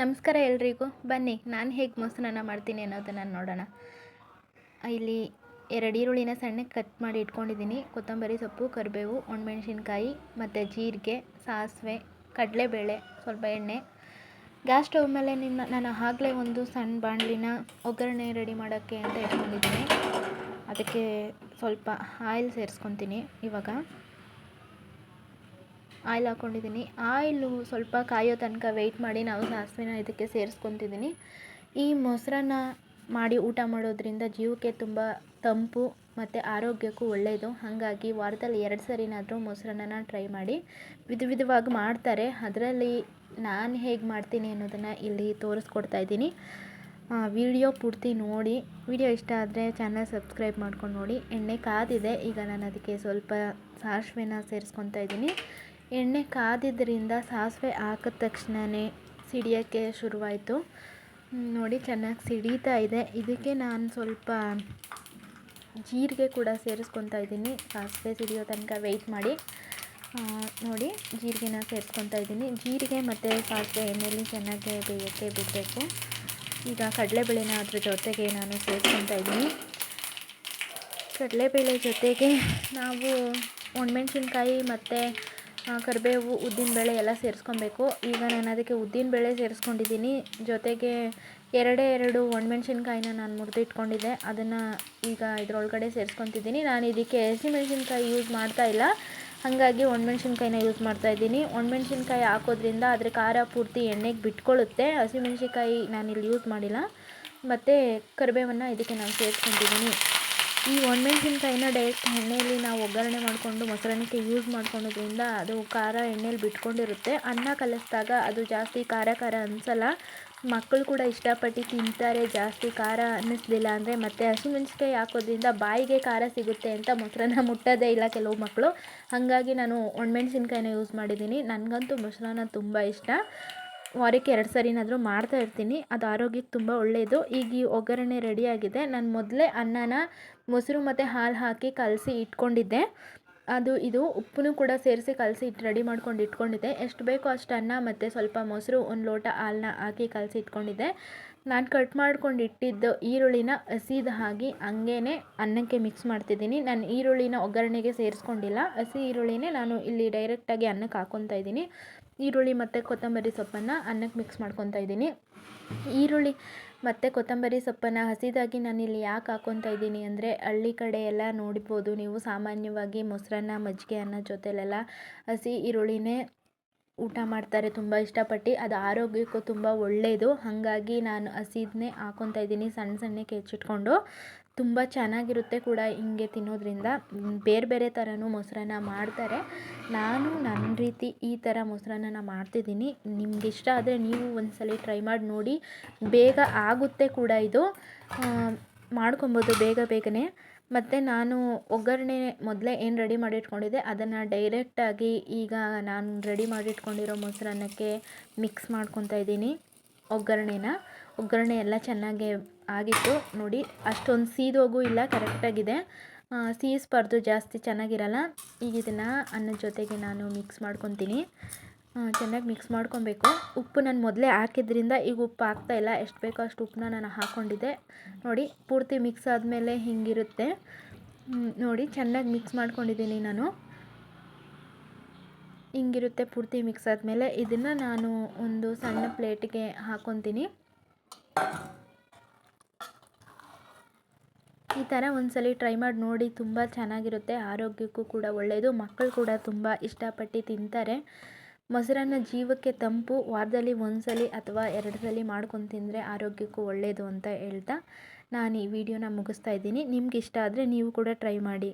ನಮಸ್ಕಾರ ಎಲ್ರಿಗೂ. ಬನ್ನಿ, ನಾನು ಹೇಗೆ ಮೊಸರನ್ನ ಮಾಡ್ತೀನಿ ಅನ್ನೋದನ್ನು ನೋಡೋಣ. ಇಲ್ಲಿ ಎರಡು ಈರುಳ್ಳಿನ ಸಣ್ಣಗೆ ಕಟ್ ಮಾಡಿ ಇಟ್ಕೊಂಡಿದ್ದೀನಿ ಕೊತ್ತಂಬರಿ ಸೊಪ್ಪು, ಕರಿಬೇವು, ಒಣಮೆಣ್ಸಿನ್ಕಾಯಿ ಮತ್ತು ಜೀರಿಗೆ, ಸಾಸಿವೆ, ಕಡಲೆಬೇಳೆ, ಸ್ವಲ್ಪ ಎಣ್ಣೆ. ಗ್ಯಾಸ್ ಸ್ಟವ್ ಮೇಲೆ ನಿನ್ನ, ನಾನು ಆಗಲೇ ಒಂದು ಸಣ್ಣ ಬಾಣಲಿನ ಒಗ್ಗರಣೆ ರೆಡಿ ಮಾಡೋಕ್ಕೆ ಅಂತ ಇಟ್ಕೊಂಡಿದ್ದೀನಿ ಅದಕ್ಕೆ ಸ್ವಲ್ಪ ಆಯಿಲ್ ಸೇರಿಸ್ಕೊತೀನಿ ಇವಾಗ. ಆಯಿಲ್ ಹಾಕ್ಕೊಂಡಿದ್ದೀನಿ. ಆಯಿಲು ಸ್ವಲ್ಪ ಕಾಯೋ ತನಕ ವೆಯ್ಟ್ ಮಾಡಿ ನಾವು ಸಾಸಿವೆನ ಇದಕ್ಕೆ ಸೇರಿಸ್ಕೊತಿದ್ದೀನಿ. ಈ ಮೊಸರನ್ನ ಮಾಡಿ ಊಟ ಮಾಡೋದ್ರಿಂದ ಜೀವಕ್ಕೆ ತುಂಬ ತಂಪು ಮತ್ತು ಆರೋಗ್ಯಕ್ಕೂ ಒಳ್ಳೆಯದು ಹಾಗಾಗಿ ವಾರದಲ್ಲಿ ಎರಡು ಸರಿನಾದರೂ ಮೊಸರನ್ನ ಟ್ರೈ ಮಾಡಿ ವಿಧ ವಿಧವಾಗಿ ಮಾಡ್ತಾರೆ. ಅದರಲ್ಲಿ ನಾನು ಹೇಗೆ ಮಾಡ್ತೀನಿ ಅನ್ನೋದನ್ನು ಇಲ್ಲಿ ತೋರಿಸ್ಕೊಡ್ತಾ ಇದ್ದೀನಿ. ವಿಡಿಯೋ ಪೂರ್ತಿ ನೋಡಿ. ವಿಡಿಯೋ ಇಷ್ಟ ಆದರೆ ಚಾನಲ್ ಸಬ್ಸ್ಕ್ರೈಬ್ ಮಾಡ್ಕೊಂಡು ನೋಡಿ. ಎಣ್ಣೆ ಕಾದಿದೆ. ಈಗ ನಾನು ಅದಕ್ಕೆ ಸ್ವಲ್ಪ ಸಾಸಿವೆನ ಸೇರಿಸ್ಕೊತಾ ಇದ್ದೀನಿ. ಎಣ್ಣೆ ಕಾದಿದ್ದರಿಂದ ಸಾಸಿವೆ ಹಾಕಿದ ತಕ್ಷಣವೇ ಸಿಡಿಯೋಕ್ಕೆ ಶುರುವಾಯಿತು. ನೋಡಿ ಚೆನ್ನಾಗಿ ಸಿಡೀತಾ ಇದೆ. ಇದಕ್ಕೆ ನಾನು ಸ್ವಲ್ಪ ಜೀರಿಗೆ ಕೂಡ ಸೇರಿಸ್ಕೊತಾ ಇದ್ದೀನಿ. ಸಾಸಿವೆ ಸಿಡಿಯೋ ತನಕ ವೆಯ್ಟ್ ಮಾಡಿ. ನೋಡಿ ಜೀರಿಗೆನ ಸೇರಿಸ್ಕೊತಾ ಇದ್ದೀನಿ. ಜೀರಿಗೆ ಮತ್ತು ಸಾಸಿವೆ ಎಣ್ಣೆಯಲ್ಲಿ ಚೆನ್ನಾಗಿ ಬೇಯೋಕ್ಕೆ ಬಿಡಬೇಕು. ಈಗ ಕಡಲೆಬೇಳೆನ ಅದ್ರ ಜೊತೆಗೆ ನಾನು ಸೇರಿಸ್ಕೊತಾ ಇದ್ದೀನಿ. ಕಡಲೆಬೇಳೆ ಜೊತೆಗೆ ನಾವು ಒಣಮೆಣ್ಸಿನ್ಕಾಯಿ ಮತ್ತು ಕರಿಬೇವು ಉದ್ದಿನಬೇಳೆ ಎಲ್ಲ ಸೇರಿಸ್ಕೊಬೇಕು. ಈಗ ನಾನು ಅದಕ್ಕೆ ಉದ್ದಿನಬೇಳೆ ಸೇರಿಸ್ಕೊಂಡಿದ್ದೀನಿ. ಜೊತೆಗೆ ಎರಡೇ ಎರಡು ಒಣಮೆಣ್ಸಿನ್ಕಾಯಿನ ನಾನು ಮುರಿದು ಇಟ್ಕೊಂಡಿದ್ದೆ ಅದನ್ನು ಈಗ ಇದರೊಳಗಡೆ ಸೇರಿಸ್ಕೊತಿದ್ದೀನಿ. ನಾನು ಇದಕ್ಕೆ ಹಸಿಮೆಣ್ಸಿನ್ಕಾಯಿ ಯೂಸ್ ಮಾಡ್ತಾ ಇಲ್ಲ. ಹಾಗಾಗಿ ಒಣಮೆಣ್ಸಿನ್ಕಾಯಿನ ಯೂಸ್ ಮಾಡ್ತಾ ಇದ್ದೀನಿ. ಒಣಮೆಣ್ಸಿನ್ಕಾಯಿ ಹಾಕೋದ್ರಿಂದ ಅದ್ರ ಖಾರ ಪೂರ್ತಿ ಎಣ್ಣೆಗೆ ಬಿಟ್ಕೊಳ್ಳುತ್ತೆ ಹಸಿಮೆಣ್ಸಿನ್ಕಾಯಿ ನಾನಿಲ್ಲಿ ಯೂಸ್ ಮಾಡಿಲ್ಲ. ಮತ್ತು ಕರಿಬೇವನ್ನು ಇದಕ್ಕೆ ನಾನು ಸೇರಿಸ್ಕೊತಿದ್ದೀನಿ ಈ ಒಣಮೆಣಸಿನಕಾಯಿನ ಡೈರೆಕ್ಟ್ ಎಣ್ಣೆಯಲ್ಲಿ ನಾವು ಒಗ್ಗರಣೆ ಮಾಡಿಕೊಂಡು ಮೊಸರನ್ನಕ್ಕೆ ಯೂಸ್ ಮಾಡ್ಕೊಳೋದ್ರಿಂದ ಅದು ಖಾರ ಎಣ್ಣೆಯಲ್ಲಿ ಬಿಟ್ಕೊಂಡಿರುತ್ತೆ. ಅನ್ನ ಕಲಿಸಿದಾಗ ಅದು ಜಾಸ್ತಿ ಖಾರ ಖಾರ ಅನಿಸಲ್ಲ. ಮಕ್ಕಳು ಕೂಡ ಇಷ್ಟಪಟ್ಟು ತಿಂತಾರೆ, ಜಾಸ್ತಿ ಖಾರ ಅನ್ನಿಸ್ಲಿಲ್ಲ ಅಂದರೆ ಮತ್ತು ಹಸಿಮೆಣ್ಸಿನ್ಕಾಯಿ ಹಾಕೋದ್ರಿಂದ ಬಾಯಿಗೆ ಖಾರ ಸಿಗುತ್ತೆ ಅಂತ ಮೊಸರನ್ನ ಮುಟ್ಟೋದೇ ಇಲ್ಲ ಕೆಲವು ಮಕ್ಕಳು ಹಾಗಾಗಿ ನಾನು ಒಣಮೆಣ್ಸಿನ್ಕಾಯಿನ ಯೂಸ್ ಮಾಡಿದ್ದೀನಿ. ನನಗಂತೂ ಮೊಸರನ್ನ ತುಂಬ ಇಷ್ಟ. ವಾರಕ್ಕೆ ಎರಡು ಸರಿನಾದರೂ ಮಾಡ್ತಾ ಇರ್ತೀನಿ. ಅದು ಆರೋಗ್ಯಕ್ಕೆ ತುಂಬ ಒಳ್ಳೆಯದು ಈಗ ಈ ಒಗ್ಗರಣೆ ರೆಡಿಯಾಗಿದೆ ನಾನು ಮೊದಲೇ ಅನ್ನನ ಮೊಸರು ಮತ್ತು ಹಾಲು ಹಾಕಿ ಕಲಸಿ ಇಟ್ಕೊಂಡಿದ್ದೆ. ಅದು ಇದು ಉಪ್ಪನ್ನು ಕೂಡ ಸೇರಿಸಿ ಕಲಸಿ ಇಟ್ಟು ರೆಡಿ ಮಾಡ್ಕೊಂಡು ಇಟ್ಕೊಂಡಿದ್ದೆ. ಎಷ್ಟು ಬೇಕೋ ಅಷ್ಟು ಅನ್ನ ಮತ್ತು ಸ್ವಲ್ಪ ಮೊಸರು, ಒಂದು ಲೋಟ ಹಾಲನ್ನ ಹಾಕಿ ಕಲಸಿ ಇಟ್ಕೊಂಡಿದ್ದೆ. ನಾನು ಕಟ್ ಮಾಡ್ಕೊಂಡು ಇಟ್ಟಿದ್ದು ಈರುಳ್ಳಿನ ಹಸಿದ ಹಾಗೆ ಹಂಗೇ ಅನ್ನಕ್ಕೆ ಮಿಕ್ಸ್ ಮಾಡ್ತಿದ್ದೀನಿ. ನಾನು ಈರುಳ್ಳಿನ ಒಗ್ಗರಣೆಗೆ ಸೇರಿಸ್ಕೊಂಡಿಲ್ಲ. ಹಸಿ ಈರುಳ್ಳಿನೇ ನಾನು ಇಲ್ಲಿ ಡೈರೆಕ್ಟಾಗಿ ಅನ್ನಕ್ಕೆ ಹಾಕ್ಕೊತಾ ಇದ್ದೀನಿ. ಈರುಳ್ಳಿ ಮತ್ತು ಕೊತ್ತಂಬರಿ ಸೊಪ್ಪನ್ನು ಅನ್ನಕ್ಕೆ ಮಿಕ್ಸ್ ಮಾಡ್ಕೊತಾ ಇದ್ದೀನಿ. ಈರುಳ್ಳಿ ಮತ್ತು ಕೊತ್ತಂಬರಿ ಸೊಪ್ಪನ್ನು ಹಸಿದಾಗಿ ನಾನಿಲ್ಲಿ ಯಾಕೆ ಹಾಕ್ಕೊತಾ ಇದ್ದೀನಿ ಅಂದರೆ ಹಳ್ಳಿ ಕಡೆ ಎಲ್ಲ ನೋಡ್ಬೋದು ನೀವು ಸಾಮಾನ್ಯವಾಗಿ ಮೊಸರನ್ನ ಮಜ್ಜಿಗೆ ಅನ್ನ ಜೊತೆಲೆಲ್ಲ ಹಸಿ ಈರುಳ್ಳಿನೇ ಊಟ ಮಾಡ್ತಾರೆ, ತುಂಬ ಇಷ್ಟಪಟ್ಟು. ಅದು ಆರೋಗ್ಯಕ್ಕೂ ತುಂಬ ಒಳ್ಳೆಯದು ಹಾಗಾಗಿ ನಾನು ಹಸಿದನ್ನೇ ಹಾಕ್ಕೊತಾ ಇದ್ದೀನಿ, ಸಣ್ಣ ಸಣ್ಣಕ್ಕೆ ಹೆಚ್ಚಿಟ್ಕೊಂಡು ತುಂಬ ಚೆನ್ನಾಗಿರುತ್ತೆ ಕೂಡ ಹಿಂಗೆ ತಿನ್ನೋದ್ರಿಂದ. ಬೇರೆ ಬೇರೆ ಥರನೂ ಮೊಸರನ್ನ ಮಾಡ್ತಾರೆ. ನಾನು ನನ್ನ ರೀತಿ ಈ ಥರ ಮೊಸರನ್ನ ಮಾಡ್ತಿದ್ದೀನಿ. ನಿಮ್ಗೆ ಇಷ್ಟ ಆದರೆ ನೀವು ಒಂದ್ಸಲ ಟ್ರೈ ಮಾಡಿ ನೋಡಿ. ಬೇಗ ಆಗುತ್ತೆ ಕೂಡ ಇದು. ಮಾಡ್ಕೊಬೋದು ಬೇಗ ಬೇಗನೆ. ಮತ್ತು ನಾನು ಒಗ್ಗರಣೆ ಮೊದಲೇ ಏನು ರೆಡಿ ಮಾಡಿ ಇಟ್ಕೊಂಡಿದ್ದೆ ಅದನ್ನು ಡೈರೆಕ್ಟಾಗಿ ಈಗ ನಾನು ರೆಡಿ ಮಾಡಿಟ್ಕೊಂಡಿರೋ ಮೊಸರನ್ನಕ್ಕೆ ಮಿಕ್ಸ್ ಮಾಡ್ಕೊತಾ ಇದ್ದೀನಿ ಒಗ್ಗರಣೆನ. ಒಗ್ಗರಣೆ ಎಲ್ಲ ಚೆನ್ನಾಗಿ ಆಗಿತ್ತು ನೋಡಿ, ಅಷ್ಟೊಂದು ಸೀದೋಗೂ ಇಲ್ಲ ಕರೆಕ್ಟಾಗಿದೆ ಸೀಸ್ಬಾರ್ದು ಜಾಸ್ತಿ ಚೆನ್ನಾಗಿರಲ್ಲ, ಈಗ ಇದನ್ನು ಅನ್ನದ ಜೊತೆಗೆ ನಾನು ಮಿಕ್ಸ್ ಮಾಡ್ಕೊತೀನಿ. ಚೆನ್ನಾಗಿ ಮಿಕ್ಸ್ ಮಾಡ್ಕೊಬೇಕು. ಉಪ್ಪು ನಾನು ಮೊದಲೇ ಹಾಕಿದ್ರಿಂದ ಈಗ ಉಪ್ಪು ಹಾಕ್ತಾಯಿಲ್ಲ ಎಷ್ಟು ಬೇಕೋ ಅಷ್ಟು ಉಪ್ಪನ್ನ ನಾನು ಹಾಕ್ಕೊಂಡಿದ್ದೆ ನೋಡಿ, ಪೂರ್ತಿ ಮಿಕ್ಸ್ ಆದಮೇಲೆ ಹಿಂಗಿರುತ್ತೆ. ನೋಡಿ, ಚೆನ್ನಾಗಿ ಮಿಕ್ಸ್ ಮಾಡ್ಕೊಂಡಿದ್ದೀನಿ ನಾನು. ಹಿಂಗಿರುತ್ತೆ ಪೂರ್ತಿ ಮಿಕ್ಸ್ ಆದಮೇಲೆ. ಇದನ್ನು ನಾನು ಒಂದು ಸಣ್ಣ ಪ್ಲೇಟಿಗೆ ಹಾಕ್ಕೊತೀನಿ ಈ ಥರ ಒಂದ್ಸಲಿ ಟ್ರೈ ಮಾಡಿ ನೋಡಿ, ತುಂಬ ಚೆನ್ನಾಗಿರುತ್ತೆ. ಆರೋಗ್ಯಕ್ಕೂ ಕೂಡ ಒಳ್ಳೆಯದು ಮಕ್ಕಳು ಕೂಡ ತುಂಬ ಇಷ್ಟಪಟ್ಟು ತಿಂತಾರೆ. ಮೊಸರನ್ನ ಜೀವಕ್ಕೆ ತಂಪು, ವಾರದಲ್ಲಿ ಒಂದು ಅಥವಾ ಎರಡು ಸಲ ಮಾಡ್ಕೊಂಡು ತಿಂದರೆ ಆರೋಗ್ಯಕ್ಕೂ ಒಳ್ಳೆಯದು ಅಂತ ಹೇಳ್ತಾ ನಾನು ಈ ವಿಡಿಯೋನ ಮುಗಿಸ್ತಾ ಇದ್ದೀನಿ. ನಿಮ್ಗೆ ಇಷ್ಟ ಆದರೆ ನೀವು ಕೂಡ ಟ್ರೈ ಮಾಡಿ.